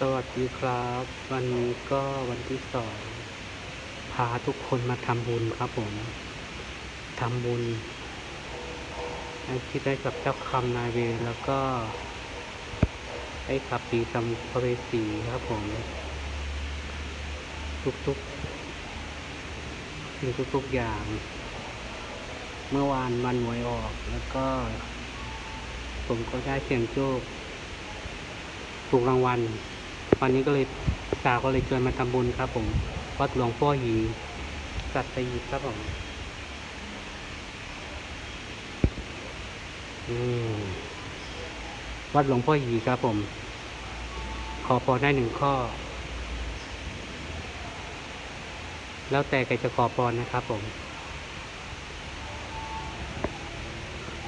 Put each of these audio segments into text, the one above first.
สวัสดีครับ วันนี้ก็วันที่สองพาทุกคนมาทำบุญครับผมทำบุญให้ที่ได้กับเจ้าคำนายเวรแล้วก็ให้ขับปีสัมภเวสีครับผม ทุกๆสิ่งทุกๆอย่าง เมื่อวานวันหวยออกแล้วก็ ผมก็ได้เสี่ยงโชคถูกรางวัล วันนี้ก็เลยสาวก็เลยชวนมาทำบุญครับ ผมวัดหลวงพ่อหีสัตหีบครับผมวัดหลวงพ่อหีครับผม ขอพรได้หนึ่งข้อ แล้วแต่ใครจะขอพรนะครับผม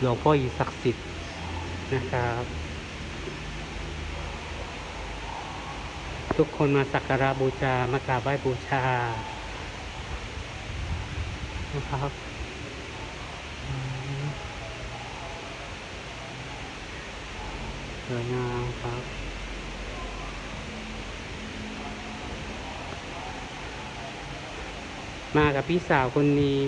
หลวงพ่อหีศักดิ์สิทธิ์นะครับ ทุกคนมาสักการะบูชามากราบไหว้บูชานะครับสวยงามครับมากับพี่สาวคนนี้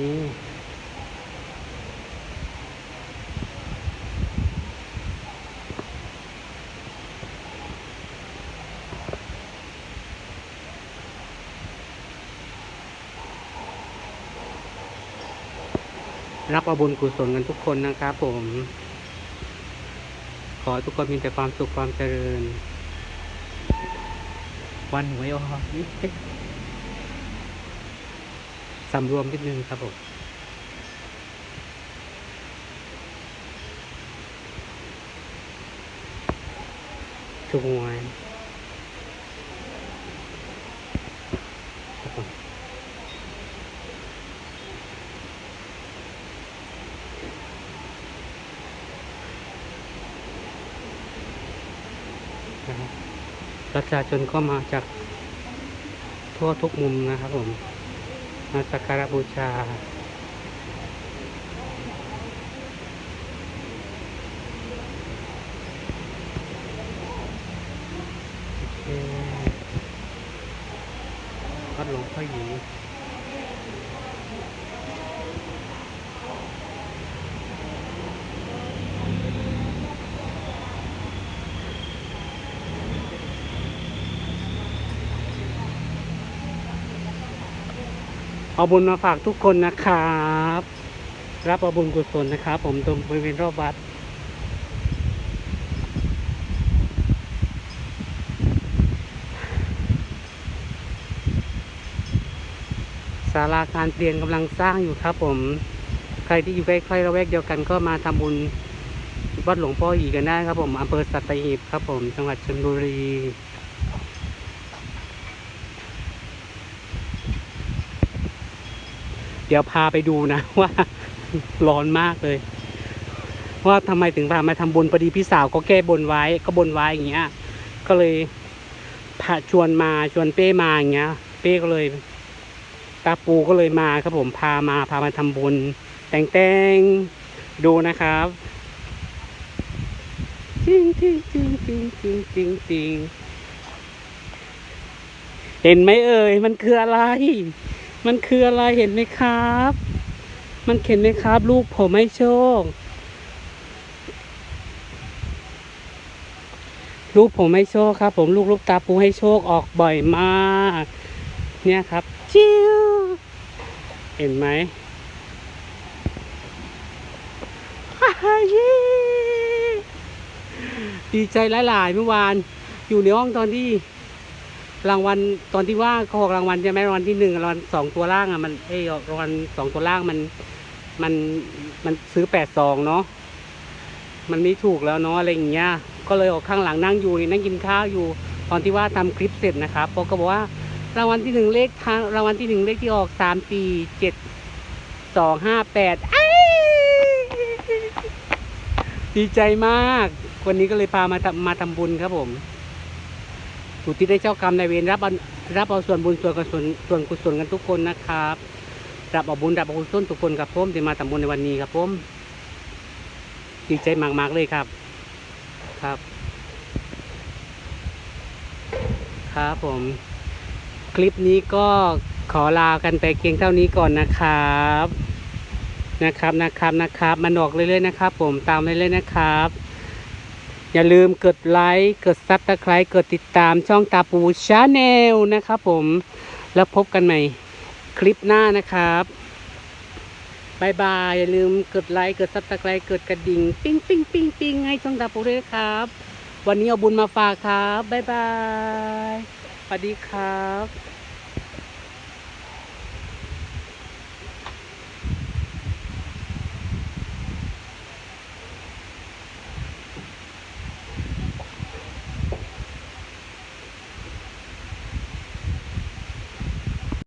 รับอาบุญกุศลกันทุกคนนะครับผม ขอทุกคนมีแต่ความสุขความเจริญ วันหวยออกนี่สำรวมนิดนึงครับผมถูกหวยครับผม นะครับ ประชาชนก็มาจากทั่วทุกมุมนะครับผม มาสักการะบูชา วัดหลวงพ่อหยี เอาบุญมาฝากทุกคนนะครับ รับเอาบุญกุศลนะครับ ผมตรงบริเวณรอบวัดศาลาการเปลี่ยนกำลังสร้างอยู่ครับ ผมใครที่อยู่ใกล้ๆระแวกเดียวกันก็มาทำบุญวัดหลวงพ่ออีกันได้ครับผมอำเภอสัตหีบครับผมจังหวัดชลบุรี เดี๋ยวพาไปดูนะว่าร้อนมากเลย ว่าทำไมถึงพามาทำบุญพอดีพี่สาวก็แก้บนไว้ก็บนไว้อย่างเงี้ย ก็เลยพาชวนมาชวนเป้มาอย่างเงี้ย เป้ก็เลยตาปูก็เลยมาครับผมพามาพามาทำบุญ แต่งแต่งดูนะครับจริงจริงจริงจริงจริงจริงจริงเห็นไหมเอ่ยมันคืออะไร มันคืออะไรเห็นไหมครับ มันเห็นไหมครับ ลูกผมให้โชค ลูกผมให้โชคครับ ผมลูกลูกตาปูให้โชคออกบ่อยมาก เนี่ยครับชิวเห็นไหมฮ่าฮ่าเย้ดีใจหลาย ๆ เมื่อวาน อยู่ในห้องตอนที่ รางวัลตอนที่ว่าเขาออกรางวัลใช่ไหมรางวัลที่หนึ่งรางวัลสองตัวล่างอะมันเอ้ยรางวัลสองตัวล่างมันมันมันซื้อแปดสองเนาะมันไม่ถูกแล้วเนาะอะไรอย่างเงี้ย ก็เลยออกข้างหลังนั่งอยู่นี่นั่งกินข้าวอยู่ ตอนที่ว่าทำคลิปเสร็จนะครับปอก็บอกว่ารางวัลที่หนึ่งเลขทางรางวัลที่หนึ่งเลขที่ออกสามปีเจ็ดสองห้าแปดดีใจมาก วันนี้ก็เลยพามาทำมาทำบุญครับผม อุทิศได้เจ้ากรรมนายเวรรับเอารับเอาส่วนบุญส่วนกุศลส่วนกุศลกันทุกคนนะครับรับเอาบุญรับเอากุศลทุกคนครับผมที่มาทำบุญในวันนี้ครับผมดีใจมากๆเลยครับ ครับ ครับผม คลิปนี้ก็ขอลากันไปเพียงเท่านี้ก่อนนะครับนะครับนะครับนะครับมันออกเรื่อยๆนะครับ ผมตามเรื่อยๆนะครับ อย่าลืมกดไลค์กดซับสไครต์กดติดตามช่องตาปูชาแนลนะครับผมแล้วพบกันใหม่คลิปหน้านะครับบายบายอย่าลืมกดไลค์กดซับสไครต์กดกระดิ่ง ปิ้งปิ้งปิ้งปิ้งให้ช่องตาปูด้วยครับ วันนี้เอาบุญมาฝากครับบายบายสวัสดีครับ